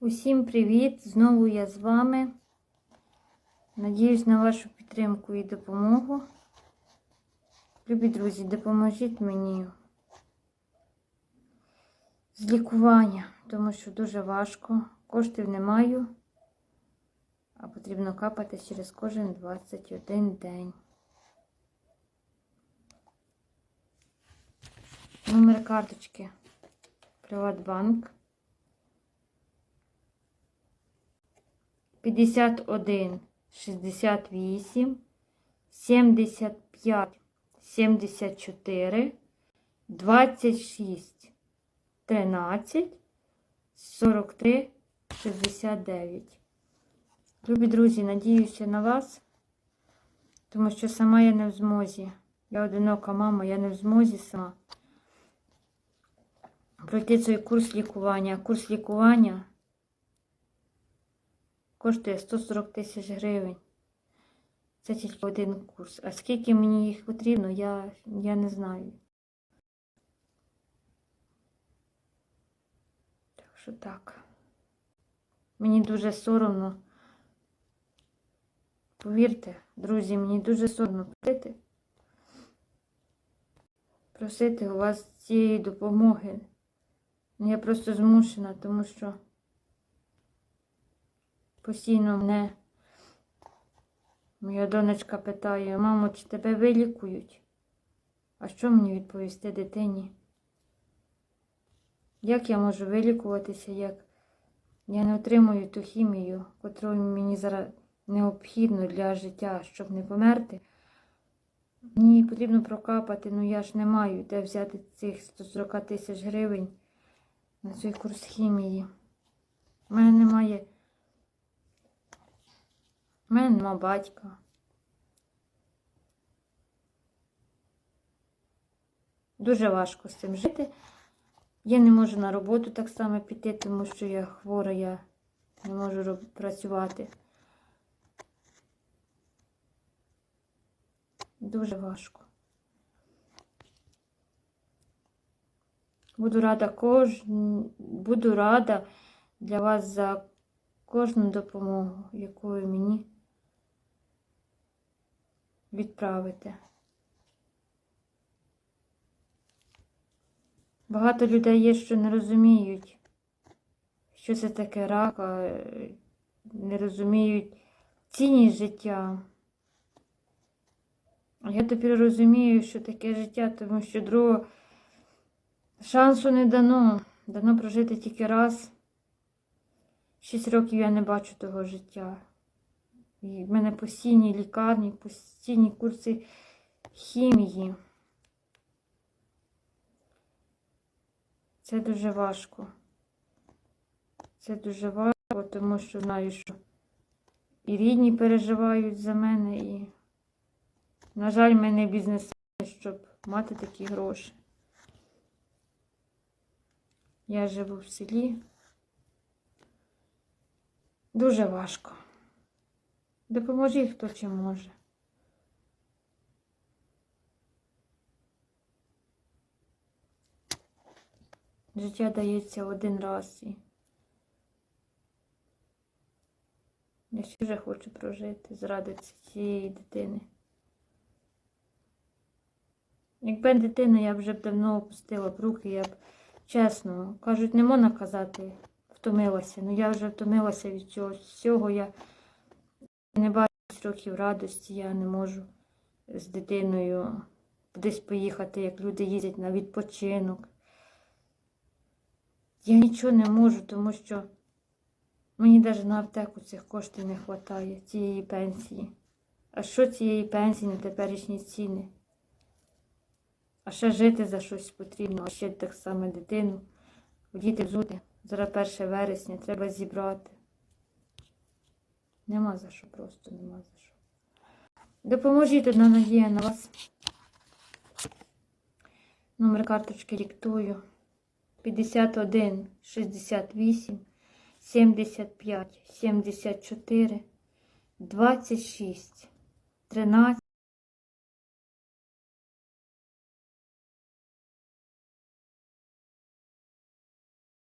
Усім привіт! Знову я з вами. Надіюсь на вашу підтримку і допомогу. Любі друзі, допоможіть мені з лікування, тому що дуже важко. Коштів не маю, а потрібно капати через кожен 21 день. Номер карточки Приватбанк. 51, 68, 75, 74, 26, 13, 43, 69. Любі друзі, надіюся на вас, тому що сама я не в змозі. Я одинока мама, я не в змозі сама пройти цей курс лікування. Курс лікування коштує 140 тисяч гривень. Це тільки один курс. А скільки мені їх потрібно, я, я не знаю. Так що так. Мені дуже соромно. Повірте, друзі, мені дуже соромно просити. Просити у вас цієї допомоги. Я просто змушена, тому що постійно мене моя донечка питає, мамо, чи тебе вилікують? А що мені відповісти дитині? Як я можу вилікуватися, як я не отримую ту хімію, котру мені зараз необхідно для життя, щоб не померти? Мені потрібно прокапати, ну я ж не маю де взяти цих 140 тисяч гривень на цей курс хімії. У мене немає. У мене нема батька. Дуже важко з цим жити. Я не можу на роботу так само піти, тому що я хвора, я не можу працювати. Дуже важко. Буду рада кож... буду рада для вас за кожну допомогу, ви мені відправите. Багато людей є, що не розуміють, що це таке рак, а, е, не розуміють цінність життя. А я тепер розумію, що таке життя, тому що другого шансу не дано. Дано прожити тільки раз. Шість років я не бачу того життя. І в мене постійні лікарні, постійні курси хімії. Це дуже важко. Це дуже важко, тому що знаю, що і рідні переживають за мене, і, на жаль, в мене бізнес, щоб мати такі гроші. Я живу в селі. Дуже важко. Допоможіть, хто чим може. Життя дається один раз і я ще вже хочу прожити заради цієї дитини. Якби дитина, я вже б давно опустила б руки, я б чесно, кажуть, не можна казати, втомилася. Ну я вже втомилася від цього всього. Я не бачу років радості, я не можу з дитиною кудись поїхати, як люди їздять на відпочинок. Я нічого не можу, тому що мені навіть на аптеку цих коштів не вистачає, цієї пенсії. А що цієї пенсії на теперішні ціни? А ще жити за щось потрібно, а ще так само дитину, діти взути. Зараз 1 вересня, треба зібрати. Нема за що, просто нема за що. Допоможіть одна надія на вас. Номер карточки диктую. 51 68 75 74 26 13